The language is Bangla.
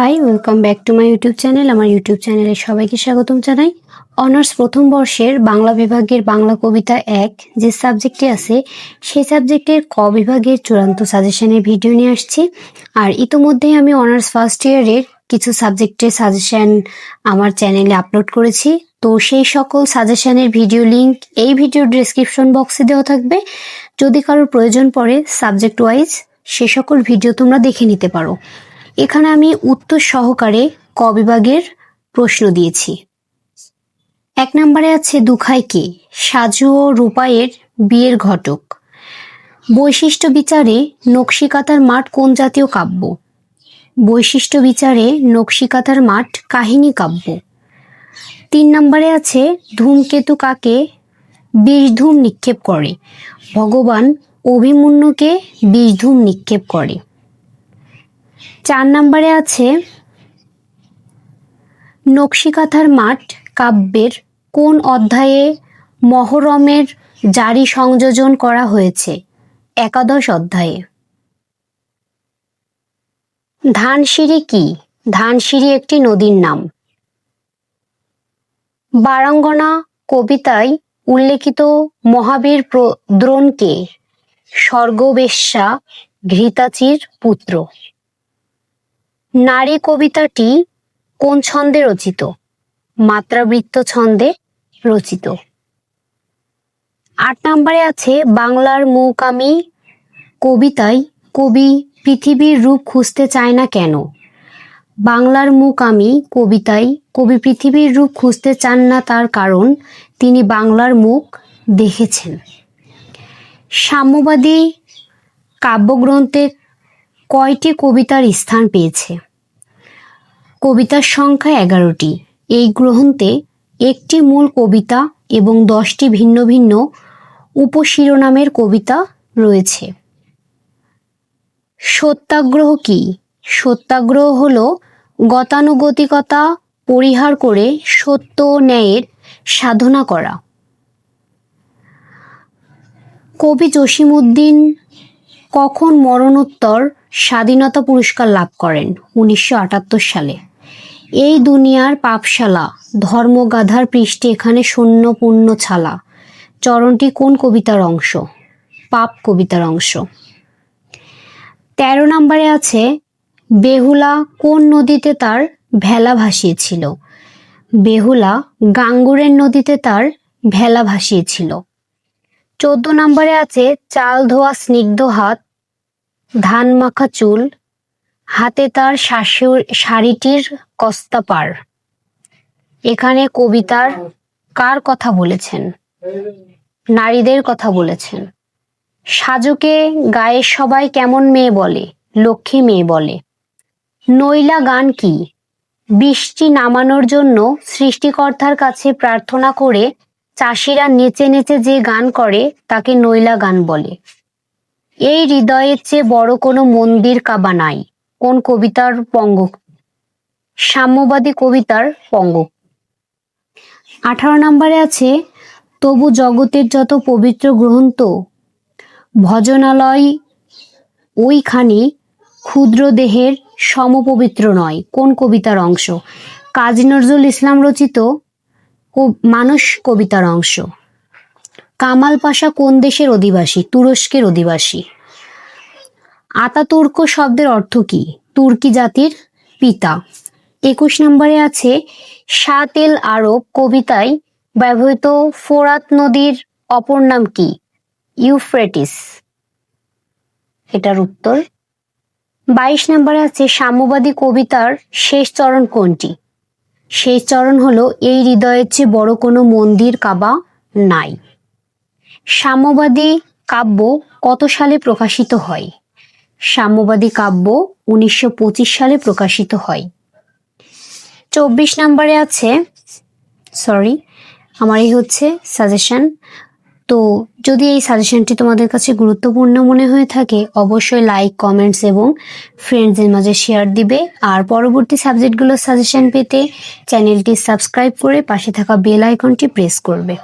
Hi welcome back to my YouTube channel আমার ইউটিউব চ্যানেলে সবাইকে স্বাগতম জানাই। অনার্স প্রথম বর্ষের বাংলা বিভাগের বাংলা কবিতা এক যে সাবজেক্টে আছে, সেই সাবজেক্টের ক বিভাগের চূড়ান্ত সাজেশনের ভিডিও নিয়ে আসছি। আর ইতোমধ্যেই আমি অনার্স ফার্স্ট ইয়ারের কিছু সাবজেক্টের সাজেশন আমার চ্যানেলে আপলোড করেছি। তো সেই সকল সাজেশনের ভিডিও লিংক এই ভিডিও ডেসক্রিপশন বক্সে দেওয়া থাকবে। যদি কারোর প্রয়োজন পড়ে সাবজেক্ট ওয়াইজ সে সকল ভিডিও তোমরা দেখে নিতে পারো। এখানে আমি উত্তর সহকারে ক বিভাগের প্রশ্ন দিয়েছি। এক নম্বরে আছে দুখাই কে? সাজু ও রূপায়ের বিয়ের ঘটক। বৈশিষ্ট্য বিচারে নকশিকাতার মাঠ কোন জাতীয় কাব্য? বৈশিষ্ট্য বিচারে নকশিকাতার মাঠ কাহিনী কাব্য। তিন নম্বরে আছে ধূমকেতু কাকে বিষধূম নিক্ষেপ করে? ভগবান অভিমন্যুকে বিষধূম নিক্ষেপ করে। চার নম্বরে আছে, নকশিকাথার মাঠ কাব্যের কোন অধ্যায়ে মহরমের জারি সংযোজন করা হয়েছে? একাদশ অধ্যায়ে। ধানসিঁড়ি কি? ধানসিঁড়ি একটি নদীর নাম। বারাঙ্গনা কবিতায় উল্লেখিত মহাবীর দ্রোণকে স্বর্গবেশ্যা ঘৃতাচির পুত্র। নারী কবিতাটি কোন ছন্দে রচিত? মাত্রাবৃত্ত ছন্দে রচিত। আট নম্বরে আছে বাংলার মৌকামি কবিতায় কবি পৃথিবীর রূপ খুঁজতে চায় না কেন? বাংলার মুখ আমি, কবিতায় কবি পৃথিবীর রূপ খুঁজতে চান না তার কারণ তিনি বাংলার মুখ দেখেছেন। সাম্যবাদী কাব্যগ্রন্থে কয়টি কবিতার স্থান পেয়েছে? কবিতার সংখ্যা এগারোটি। এই গ্রন্থে একটি মূল কবিতা এবং দশটি ভিন্ন ভিন্ন উপশিরোনামের কবিতা রয়েছে। সত্যাগ্রহ কি? সত্যাগ্রহ হল গতানুগতিকতা পরিহার করে সত্য ন্যায়ের সাধনা করা। কবি জসিমউদ্দিন কখন মরণোত্তর স্বাধীনতা পুরস্কার লাভ করেন? উনিশশো আটাত্তর সালে। এই দুনিয়ার পাপশালা, ধর্মগাধার পৃষ্ঠে এখানে শূন্য পূর্ণ ছালা। চরণটি কোন কবিতার অংশ? পাপ কবিতার অংশ। তেরো নম্বরে আছে, বেহুলা কোন নদীতে তার ভেলা ভাসিয়েছিল? বেহুলা গাঙ্গুরের নদীতে তার ভেলা ভাসিয়েছিল। চোদ্দ নম্বরে আছে, চাল ধোয়া স্নিগ্ধ হাত, ধান মাখা চুল হাতে তার শাশুর শাড়িটির কস্তা পার এখানে কবিতার কার কথা বলেছেন? নারীদের কথা বলেছেন। সাজুকে গায়ের সবাই কেমন মেয়ে বলে, লক্ষ্মী মেয়ে বলে। নইলা গান কি? বৃষ্টি নামানোর জন্য সৃষ্টিকর্তার কাছে প্রার্থনা করে চাষিরা নেচে নেচে যে গান করে, তাকে নইলা গান বলে। এই হৃদয়ের চেয়ে বড় কোনো মন্দির কাবা নাই। কোন কবিতার পঙ্গ? সাম্যবাদী কবিতার পঙ্গ। আঠারো নম্বরে আছে, তবু জগতের যত পবিত্র গ্রন্থ, ভজনালয় ওইখানি ক্ষুদ্র দেহের সমপবিত্র নয়। কোন কবিতার অংশ? কাজী নজরুল ইসলাম রচিত মানুষ কবিতার অংশ। কামাল পাশা কোন দেশের অধিবাসী? তুরস্কের অধিবাসী। আতাতুর্ক শব্দের অর্থ কি? তুর্কি জাতির পিতা। একুশ নম্বরে আছে সাতেল আরব কবিতায় ব্যবহৃত ফোরাত নদীর অপর নাম কি? ইউফ্রেটিস। এটার উত্তর। বাইশ নম্বরে আছে, সাম্যবাদী কবিতার শেষ চরণ কোনটি? শেষ চরণ হলো, এই হৃদয়ের চেয়ে বড় কোনো মন্দির কাবা নাই। সাম্যবাদী কাব্য কত সালে প্রকাশিত হয়? সাম্যবাদী কাব্য উনিশশো পঁচিশ সালে প্রকাশিত হয়। চব্বিশ নম্বরে আছে সরি আমার এই হচ্ছে সাজেশন তো যদি এই সাজেশনটি তোমাদের কাছে গুরুত্বপূর্ণ মনে হয়ে থাকে, অবশ্যই লাইক কমেন্টস এবং ফ্রেন্ডসদের মাঝে শেয়ার দিবে। আর পরবর্তী সাবজেক্টগুলোর সাজেশন পেতে চ্যানেলটি সাবস্ক্রাইব করে পাশে থাকা বেল আইকনটি প্রেস করবে।